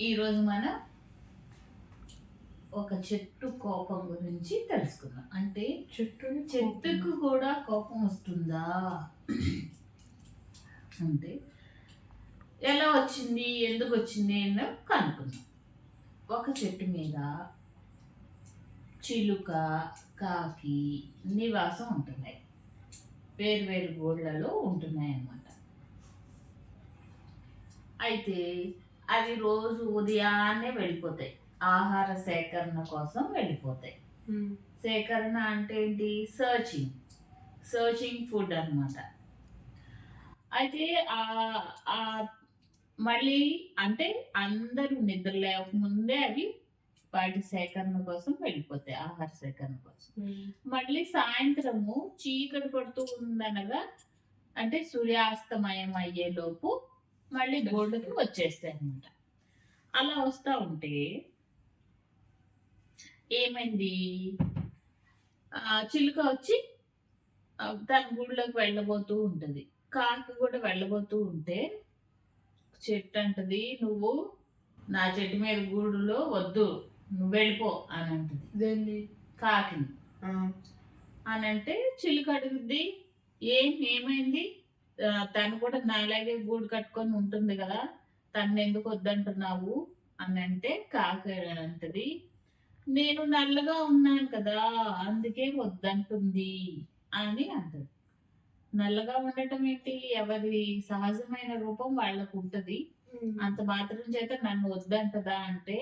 ఈరోజు మనం ఒక చెట్టు కోపం గురించి తెలుసుకుందాం. అంటే చెట్టుని చెట్టుకు కూడా కోపం వస్తుందా? అంటే ఎలా వచ్చింది? ఎందుకు వచ్చింది? అని కనుక్కుందాం. ఒక చెట్టు మీద చిలుక కాకి నివాసం ఉంటున్నాయి. వేరు వేరు గోళ్ళలో ఉంటున్నాయి అన్నమాట అయితే అవి రోజు ఉదయాన్నే వెళ్ళిపోతాయి. ఆహార సేకరణ కోసం వెళ్ళిపోతాయి. సేకరణ అంటే ఏంటి? సర్చింగ్ సర్చింగ్ ఫుడ్ అన్నమాట. అయితే ఆ ఆ మళ్ళీ అంటే అందరూ నిద్ర లేకముందే అవి వాటి సేకరణ కోసం వెళ్ళిపోతాయి. ఆహార సేకరణ కోసం. మళ్ళీ సాయంత్రము చీకటి పడుతూ ఉందనగా అంటే సూర్యాస్తమయం అయ్యే లోపు మళ్ళీ గోళ్ళకి వచ్చేస్తాయి అన్నమాట. అలా వస్తూ ఉంటే ఏమైంది? చిలుక వచ్చి తన గూడులోకి వెళ్ళబోతూ ఉంటుంది. కాకి కూడా వెళ్ళబోతూ ఉంటే చెట్టు అంటది నువ్వు నా చెట్టు మీద గూడులో వద్దు నువ్వు వెళ్ళిపో అని అంటది. కాకిని. అని అంటే చిలుక అడుగుద్ది ఏం? ఏమైంది? తను కూడా నాలాగే గూడు కట్టుకొని ఉంటుంది కదా తను ఎందుకు వద్దంటున్నావు? అని అంటే కాక అంటది నేను నల్లగా ఉన్నాను కదా అందుకే వద్దంటుంది అని అంటది. నల్లగా ఉండటం ఏంటి? ఎవరి సహజమైన రూపం వాళ్ళకు ఉంటది. అంత మాత్రం చేత నన్ను వద్దంటదా అంటే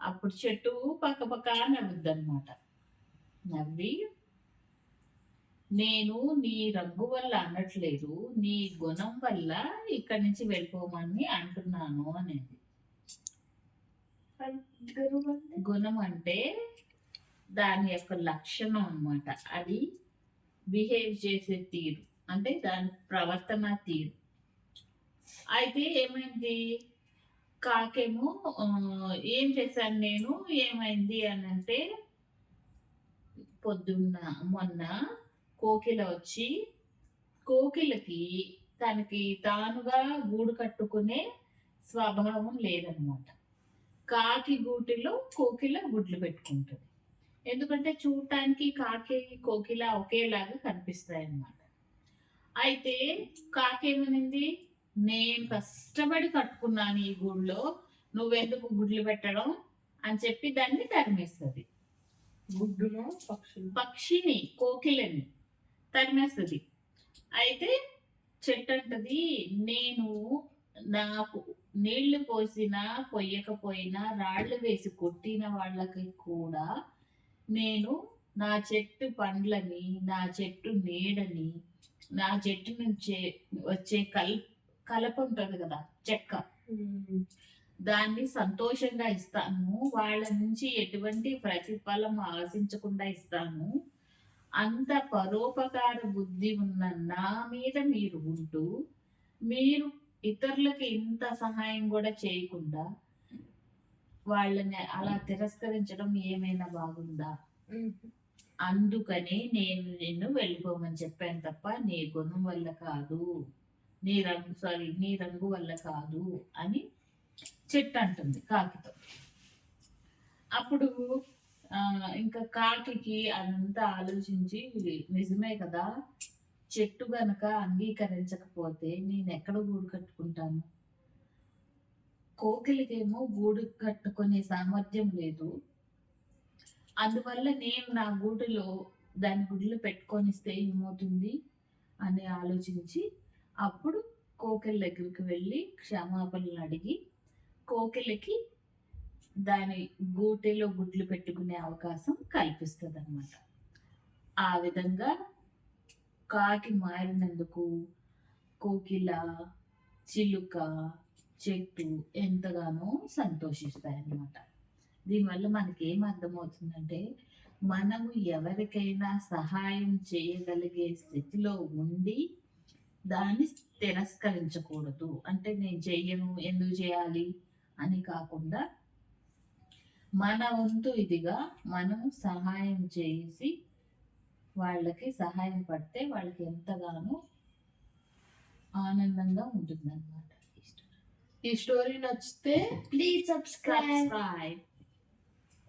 అప్పుడు చెట్టు పక్క పక్క నవ్వుద్ది అనమాట నవ్వి నేను నీ రంగు వల్ల అనట్లేదు నీ గుణం వల్ల ఇక్కడి నుంచి వెళ్ళిపోమని అంటున్నాను అనేది. గుణం అంటే దాని యొక్క లక్షణం అన్నమాట. అది బిహేవ్ చేసే తీరు అంటే దాని ప్రవర్తన తీరు. అయితే ఏమైంది? కాకేమో ఏం చేశాను నేను? ఏమైంది అని అంటే పొద్దున్న మొన్న కోకిల వచ్చి కోకిలకి తనకి తానుగా గూడు కట్టుకునే స్వభావం లేదనమాట కాకి గూటిలో కోకిల గుడ్లు పెట్టుకుంటుంది. ఎందుకంటే చూడటానికి కాకి కోకిల ఒకేలాగా కనిపిస్తాయి అన్నమాట అయితే కాకి ఏమనింది? నేను కష్టపడి కట్టుకున్నాను ఈ గూడులో నువ్వెందుకు గుడ్లు పెట్టడం? అని చెప్పి దాన్ని తరిమేస్తుంది. గుడ్డును పక్షులు పక్షిని కోకిలని. తరిమేస్తుంది అయితే చెట్టు అంటది నేను నాకు నీళ్ళు పోసినా పొయ్యకపోయినా రాళ్ళు వేసి కొట్టిన వాళ్ళకి కూడా నేను నా చెట్టు పండ్లని నా చెట్టు నీడని నా చెట్టు నుంచి వచ్చే కల్ కలప ఉంటుంది కదా చెక్క. దాన్ని సంతోషంగా ఇస్తాను వాళ్ళ నుంచి ఎటువంటి ప్రతిఫలం ఆశించకుండా ఇస్తాను. అంత పరోపకార బుద్ధి ఉన్న నా మీద మీరు ఉంటూ మీరు ఇతరులకి ఇంత సహాయం కూడా చేయకుండా వాళ్ళని అలా తిరస్కరించడం ఏమైనా బాగుందా. అందుకని నేను నిన్ను వెళ్ళిపోమని చెప్పాను తప్ప నీ గుణం వల్ల కాదు నీ రంగు సారీ నీ రంగు వల్ల కాదు అని చెట్టు అంటుంది కాకితో. అప్పుడు ఇంకా కాకి అదంతా ఆలోచించి నిజమే కదా? చెట్టు గనక అంగీకరించకపోతే నేను ఎక్కడ గూడు కట్టుకుంటాను? కోకిలికేమో గూడు కట్టుకునే సామర్థ్యం లేదు. అందువల్ల నేను నా గూడులో దాని గుడ్లు పెట్టుకొనిస్తే ఏమవుతుంది? అని ఆలోచించి అప్పుడు కోకిల దగ్గరికి వెళ్ళి క్షమాపణలు అడిగి కోకిలకి దాని గూటిలో గుడ్లు పెట్టుకునే అవకాశం కల్పిస్తుంది అనమాట ఆ విధంగా కాకి మారినందుకు కోకిల చిలుక చెట్టు ఎంతగానో సంతోషిస్తాయి అన్నమాట దీనివల్ల మనకి ఏం అర్థమవుతుందంటే మనము ఎవరికైనా సహాయం చేయగలిగే స్థితిలో ఉండి దాన్ని తిరస్కరించకూడదు. అంటే నేను చెయ్యను ఎందుకు చేయాలి అని కాకుండా మన వంతు ఇదిగా మనం సహాయం చేసి వాళ్ళకి సహాయం పడితే వాళ్ళకి ఎంతగానో ఆనందంగా ఉంటుంది అనమాట ఈ స్టోరీ నచ్చితే ప్లీజ్ సబ్స్క్రైబ్